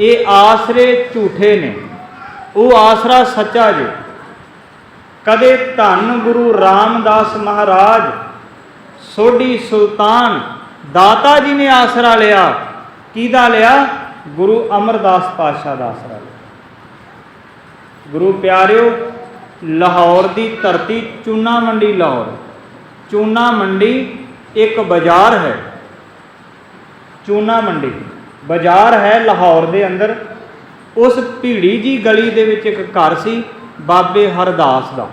ਇਹ ਆਸਰੇ ਝੂਠੇ ਨੇ। ਉਹ ਆਸਰਾ ਸੱਚਾ ਜੇ। ਕਦੇ ਧੰਨ ਗੁਰੂ ਰਾਮਦਾਸ ਮਹਾਰਾਜ, ਸੋਢੀ ਸੁਲਤਾਨ ਦਾਤਾ ਜੀ ਨੇ ਆਸਰਾ ਲਿਆ। ਕਿਹਦਾ ਲਿਆ? ਗੁਰੂ ਅਮਰਦਾਸ ਪਾਤਸ਼ਾਹ ਦਾ ਆਸਰਾ ਲਿਆ। ਗੁਰੂ ਪਿਆਰਿਓ, ਲਾਹੌਰ ਦੀ ਧਰਤੀ ਚੂਨਾ ਮੰਡੀ ਲਾਹੌਰ। ਚੂਨਾ ਮੰਡੀ ਇੱਕ ਬਾਜ਼ਾਰ ਹੈ। ਚੂਨਾ ਮੰਡੀ। ਬਾਜ਼ਾਰ ਹੈ ਲਾਹੌਰ ਦੇ ਅੰਦਰ। ਉਸ ਭੀੜੀ ਜੀ ਗਲੀ ਦੇ ਵਿੱਚ ਇੱਕ ਘਰ ਸੀ, ਬਾਬੇ ਹਰਦਾਸ ਦਾ।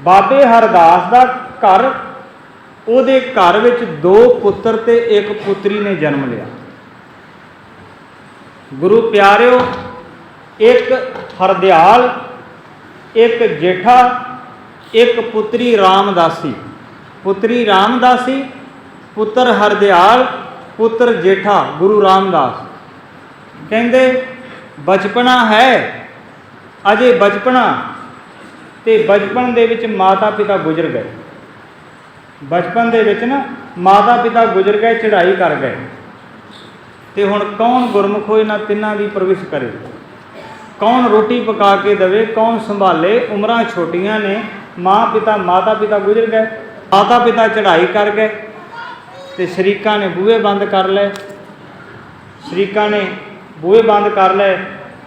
ਬਾਬੇ ਹਰਦਾਸ ਦਾ ਘਰ, ਉਹਦੇ ਘਰ ਵਿੱਚ ਦੋ ਪੁੱਤਰ ਤੇ ਇੱਕ ਪੁੱਤਰੀ ਨੇ ਜਨਮ ਲਿਆ। ਗੁਰੂ ਪਿਆਰਿਓ, ਇੱਕ ਹਰਦਿਆਲ, ਇੱਕ ਜੇਠਾ, ਇੱਕ ਪੁੱਤਰੀ ਰਾਮਦਾਸੀ। ਪੁੱਤਰੀ ਰਾਮਦਾਸੀ, ਪੁੱਤਰ ਹਰਦਿਆਲ ਪੁੱਤਰ ਜੇਠਾ ਗੁਰੂ ਰਾਮਦਾਸ। ਕਹਿੰਦੇ, ਬਚਪਨਾ ਹੈ। ਅਜੇ ਬਚਪਨਾ। ਤੇ ਬਚਪਨ ਦੇ ਵਿੱਚ ਮਾਤਾ ਪਿਤਾ ਗੁਜ਼ਰ ਗਏ। ਬਚਪਨ ਦੇ ਵਿੱਚ ਨਾ ਮਾਤਾ ਪਿਤਾ ਗੁਜ਼ਰ ਗਏ, ਚੜ੍ਹਾਈ ਕਰ ਗਏ। ਤੇ ਹੁਣ ਕੌਣ ਗੁਰਮੁਖ ਹੋਏ ਨਾ ਤਿੰਨਾਂ ਦੀ ਪਰਵਿਸ਼ ਕਰੇ? ਕੌਣ ਰੋਟੀ ਪਕਾ ਕੇ ਦੇਵੇ, ਕੌਣ ਸੰਭਾਲੇ, ਉਮਰਾਂ ਛੋਟੀਆਂ ਨੇ ਮਾਂ ਪਿਤਾ ਮਾਤਾ ਪਿਤਾ ਗੁਜ਼ਰ ਗਏ। ਮਾਤਾ ਪਿਤਾ ਚੜ੍ਹਾਈ ਕਰ ਗਏ। ਤੇ ਸ਼ਰੀਕਾਂ ਨੇ ਬੂਹੇ ਬੰਦ ਕਰ ਲਏ। ਸ਼ਰੀਕਾਂ ਨੇ ਬੂਹੇ ਬੰਦ ਕਰ ਲਏ।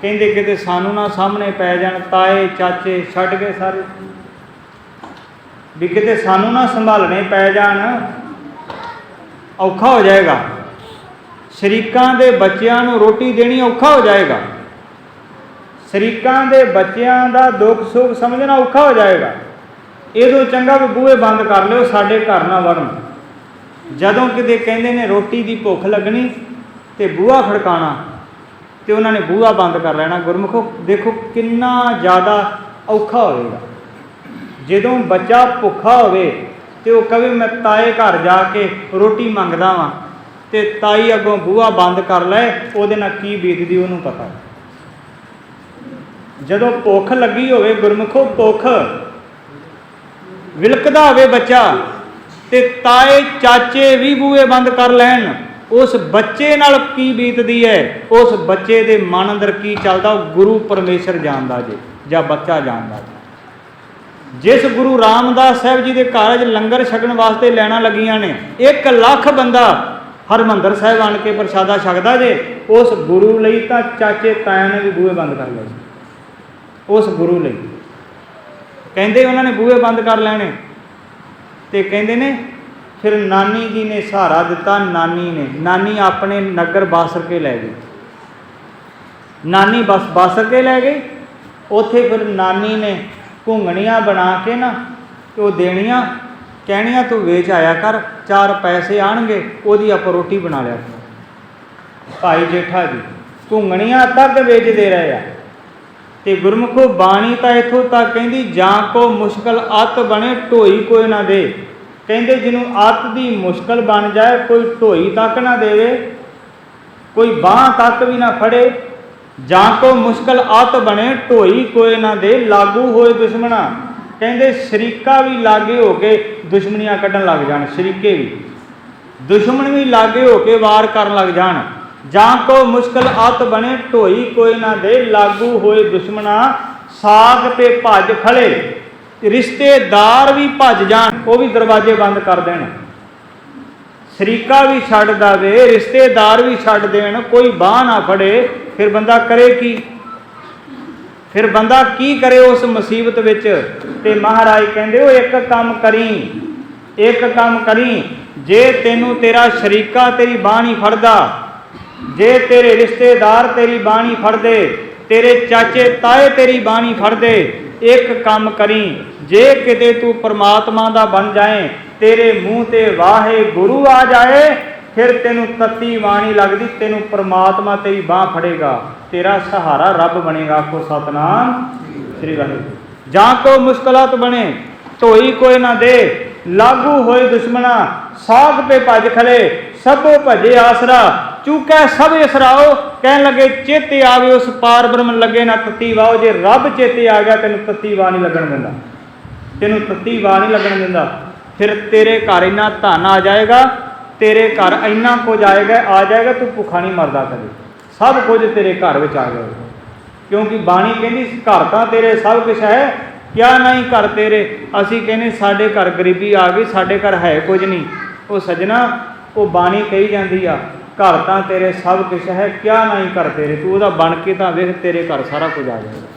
ਕਹਿੰਦੇ ਕਿਤੇ ਸਾਨੂੰ ਨਾ ਸਾਹਮਣੇ ਪੈ ਜਾਣ, ਤਾਏ, ਚਾਚੇ, ਛੱਡ ਗਏ ਸਾਰੇ। ਵੀ ਕਿਤੇ ਸਾਨੂੰ ਨਾ ਸੰਭਾਲਣੇ ਪੈ ਜਾਣ, ਔਖਾ ਹੋ ਜਾਏਗਾ। ਸ਼ਰੀਕਾਂ ਦੇ ਬੱਚਿਆਂ ਨੂੰ ਰੋਟੀ ਦੇਣੀ ਔਖਾ ਹੋ ਜਾਏਗਾ। ਸ਼ਰੀਕਾਂ ਦੇ ਬੱਚਿਆਂ ਦਾ ਦੁੱਖ ਸੁੱਖ ਸਮਝਣਾ ਔਖਾ ਹੋ ਜਾਏਗਾ। ਇਹਦੋਂ ਚੰਗਾ ਵੀ ਬੂਹੇ ਬੰਦ ਕਰ ਲਿਓ, ਸਾਡੇ ਘਰ ਨਾ ਵੜਨ। ਜਦੋਂ ਕਿਤੇ ਕਹਿੰਦੇ ਨੇ ਰੋਟੀ ਦੀ ਭੁੱਖ ਲੱਗਣੀ ਤੇ ਬੂਹਾ ਖੜਕਾਣਾ ਤੇ ਉਹਨਾਂ ਨੇ ਬੂਹਾ ਬੰਦ ਕਰ ਲੈਣਾ, ਗੁਰਮੁਖੋ, ਦੇਖੋ ਕਿੰਨਾ ਜ਼ਿਆਦਾ ਔਖਾ ਹੋਵੇਗਾ ਜਦੋਂ ਬੱਚਾ ਭੁੱਖਾ ਹੋਵੇ ਤੇ ਉਹ ਕਵੇ, ਮੈਂ ਤਾਏ ਘਰ ਜਾ ਕੇ ਰੋਟੀ ਮੰਗਦਾ ਵਾਂ ਤੇ ਤਾਈ ਅੱਗੋਂ ਬੂਹਾ ਬੰਦ ਕਰ ਲੈ, ਉਹਦੇ ਨਾਲ ਕੀ ਬੀਤਦੀ ਉਹਨੂੰ ਪਤਾ ਜਦੋਂ ਭੁੱਖ ਲੱਗੀ ਹੋਵੇ, ਗੁਰਮੁਖੋ, ਭੁੱਖ। ਵਿਲਕਦਾ ਹੋਵੇ ਬੱਚਾ। ਤੇ ਤਾਏ ਚਾਚੇ ਵੀ ਬੂਹੇ ਬੰਦ ਕਰ ਲੈਣ। ਉਸ ਬੱਚੇ ਨਾਲ ਕੀ ਬੀਤਦੀ ਹੈ? ਉਸ ਬੱਚੇ ਦੇ ਮਨ ਅੰਦਰ ਕੀ ਚੱਲਦਾ? ਉਹ ਗੁਰੂ ਪਰਮੇਸ਼ਰ ਜਾਣਦਾ ਜੇ, ਜਾਂ ਬੱਚਾ ਜਾਣਦਾ ਜਿਸ ਗੁਰੂ ਰਾਮਦਾਸ ਸਾਹਿਬ ਜੀ ਦੇ ਘਰ 'ਚ ਲੰਗਰ ਛਕਣ ਵਾਸਤੇ ਲੈਣਾ ਲੱਗੀਆਂ ਨੇ 1 ਲੱਖ ਬੰਦਾ ਹਰਮੰਦਰ ਸਾਹਿਬ ਆਣ ਕੇ ਪ੍ਰਸ਼ਾਦਾ ਛਕਦਾ ਜੇ, ਉਸ ਗੁਰੂ ਲਈ ਤਾਂ ਚਾਚੇ ਤਾਇਆਂ ਨੇ ਵੀ ਬੂਹੇ ਬੰਦ ਕਰ ਲਏ ਸੀ। ਉਸ ਗੁਰੂ ਲਈ। ਕਹਿੰਦੇ ਉਹਨਾਂ ਨੇ ਬੂਹੇ ਬੰਦ ਕਰ ਲੈਣੇ। ਤੇ ਕਹਿੰਦੇ ਨੇ, ਫਿਰ ਨਾਨੀ ਜੀ ਨੇ ਸਹਾਰਾ ਦਿੱਤਾ, ਨਾਨੀ ਨੇ, ਨਾਨੀ ਆਪਣੇ ਨਗਰ ਬਾਸਰ ਕੇ ਲੈ ਗਈ। ਨਾਨੀ ਬਸ ਬਾਸਰ ਕੇ ਲੈ ਗਈ। ਉੱਥੇ ਫਿਰ ਨਾਨੀ ਨੇ ਘੁੰਗਣੀਆਂ ਬਣਾ ਕੇ ਨਾ ਉਹ ਦੇਣੀਆਂ, ਕਹਿਣੀਆਂ, ਤੂੰ ਵੇਚ ਆਇਆ ਕਰ, ਚਾਰ ਪੈਸੇ ਆਣਗੇ, ਉਹਦੀ ਆਪਾਂ ਰੋਟੀ ਬਣਾ ਲਿਆ ਕਰਾਂਗੇ। ਭਾਈ ਜੇਠਾ ਜੀ, ਘੁੰਗਣੀਆਂ ਤੱਕ ਵੇਚਦੇ ਰਹੇ ਆ। ਤੇ ਗੁਰਮੁਖੋ ਬਾਣੀ ਤਾਂ ਇਥੋਂ ਤੱਕ ਕਹਿੰਦੀ, ਜਾਂ ਕੋ ਮੁਸ਼ਕਲ ਅਤ ਬਣੇ, ਢੋਈ ਕੋਈ ਨਾ ਦੇ। ਕਹਿੰਦੇ, ਜਿਹਨੂੰ ਅਤ ਦੀ ਮੁਸ਼ਕਲ ਬਣ ਜਾਏ, ਕੋਈ ਢੋਈ ਤੱਕ ਨਾ ਦੇਵੇ, ਕੋਈ ਬਾਹ ਤੱਕ ਵੀ ਨਾ ਫੜੇ। ਜਾਂ ਕੋ ਮੁਸ਼ਕਲ ਅਤ ਬਣੇ, ਢੋਈ ਕੋਈ ਨਾ ਦੇ, ਲਾਗੂ ਹੋਏ ਦੁਸ਼ਮਣਾ। ਕਹਿੰਦੇ, ਸ਼ਰੀਕਾ ਵੀ ਲਾਗੇ ਹੋ ਕੇ ਦੁਸ਼ਮਣੀਆਂ ਕੱਢਣ ਲੱਗ ਜਾਣ, ਸ਼ਰੀਕੇ ਵੀ। ਦੁਸ਼ਮਣ ਵੀ ਲਾਗੇ ਹੋ ਕੇ ਵਾਰ ਕਰਨ ਲੱਗ ਜਾਣ। ਜਾਂ ਕੋ ਮੁਸ਼ਕਲ ਅਤ ਬਣੇ, ਢੋਈ ਕੋਈ ਨਾ ਦੇ, ਲਾਗੂ ਹੋਏ ਦੁਸ਼ਮਣਾ, ਸਾਗ ਤੇ ਭੱਜ ਖੜੇ। ਰਿਸ਼ਤੇਦਾਰ ਵੀ ਭੱਜ ਜਾਣ, ਉਹ ਵੀ ਦਰਵਾਜ਼ੇ ਬੰਦ ਕਰ ਦੇਣ। ਸ਼ਰੀਕਾ ਵੀ ਛੱਡ ਦਵੇ, ਰਿਸ਼ਤੇਦਾਰ ਵੀ ਛੱਡ ਦੇਣ, ਕੋਈ ਬਾਹ ਨਾ ਫੜੇ, ਫਿਰ ਬੰਦਾ ਕਰੇ ਕੀ? ਫਿਰ ਬੰਦਾ ਕੀ ਕਰੇ ਉਸ ਮੁਸੀਬਤ ਵਿੱਚ? ਤੇ ਮਹਾਰਾਜ ਕਹਿੰਦੇ, ਉਹ ਇੱਕ ਕੰਮ ਕਰੀ, ਇੱਕ ਕੰਮ ਕਰੀ, ਜੇ ਤੈਨੂੰ ਤੇਰਾ ਸ਼ਰੀਕਾ ਤੇਰੀ ਬਾਹ ਨਹੀਂ ਫੜਦਾ ਜੇ ਤੇਰੇ ਰਿਸ਼ਤੇਦਾਰ ਤੇਰੀ ਬਾਣੀ ਫੜਦੇ, ਤੇਰੇ ਚਾਚੇ ਤਾਏ ਤੇਰੀ ਬਾਣੀ ਫੜਦੇ, ਇੱਕ ਕੰਮ ਕਰੀ, ਜੇ ਕਿਤੇ ਤੂੰ ਪਰਮਾਤਮਾ ਦਾ ਬਣ ਜਾਏ, ਤੇਰੇ ਮੂੰਹ ਤੇ ਵਾਹੇ ਗੁਰੂ ਆ ਜਾਏ, ਫਿਰ ਤੈਨੂੰ ਤਤੀ ਬਾਣੀ ਲੱਗਦੀ, ਤੈਨੂੰ ਪਰਮਾਤਮਾ ਤੇਰੀ ਬਾਹ ਫੜੇਗਾ, ਤੇਰਾ ਸਹਾਰਾ ਰੱਬ ਬਣੇਗਾ। ਆਖੋ ਸਤਨਾਮ, ਸ੍ਰੀ ਵਾਹਿਗੁਰੂ। ਜਾਂ ਕੋ ਮੁਸ਼ਕਲਤ ਬਣੇ, ਧੋਈ ਕੋਈ ਨਾ ਦੇ, ਲਾਗੂ ਹੋਏ ਦੁਸ਼ਮਣਾ, ਸਾਗ ਤੇ ਭਜ ਖਲੇ, ਸਭੋ ਭਜੇ ਆਸਰਾ ਚੂਕੈ ਸਭ ਇਸਰਾਓ, ਕਹਿਣ ਲੱਗੇ, ਚੇਤੇ ਆਵੇ ਉਸ ਪਾਰ ਬ੍ਰਹਮ ਲੱਗੇ ਨਾ ਤਤੀ ਵਾਓ ਜੇ ਰੱਬ ਚੇਤੇ ਆ ਗਿਆ, ਤੈਨੂੰ ਤਤੀ ਵਾ ਨਹੀਂ ਲੱਗਣ ਦਿੰਦਾ। ਤੈਨੂੰ ਤਤੀ ਵਾ ਨਹੀਂ ਲੱਗਣ ਦਿੰਦਾ। ਫਿਰ ਤੇਰੇ ਘਰ ਇੰਨਾ ਧਨ ਆ ਜਾਏਗਾ, ਤੇਰੇ ਘਰ ਇੰਨਾ ਕੁਝ ਆਏਗਾ, ਆ ਜਾਏਗਾ, ਤੂੰ ਭੁੱਖਾ ਨਹੀਂ ਮਰਦਾ ਕਦੇ। ਸਭ ਕੁਝ ਤੇਰੇ ਘਰ ਵਿੱਚ ਆ ਜਾਏਗਾ ਕਿਉਂਕਿ ਬਾਣੀ ਕਹਿੰਦੀ, ਘਰ ਤਾਂ ਤੇਰੇ ਸਭ ਕੁਝ ਹੈ, ਕਿਆ ਨਹੀਂ ਘਰ ਤੇਰੇ? ਅਸੀਂ ਕਹਿੰਦੇ, ਸਾਡੇ ਘਰ ਗਰੀਬੀ ਆ ਗਈ, ਸਾਡੇ ਘਰ ਹੈ ਕੁਝ ਨਹੀਂ। ਉਹ ਸਜਣਾ, ਉਹ ਬਾਣੀ ਕਹੀ ਜਾਂਦੀ ਆ ਘਰ ਤਾਂ ਤੇਰੇ ਸਭ ਕੁਝ ਹੈ, ਕਿਆ ਨਹੀਂ ਕਰ ਤੇਰੇ, ਤੂੰ ਉਹਦਾ ਬਣ ਕੇ ਤਾਂ ਵੇਖ ਤੇਰੇ ਘਰ ਸਾਰਾ ਕੁਝ ਆ ਜਾਏਗਾ।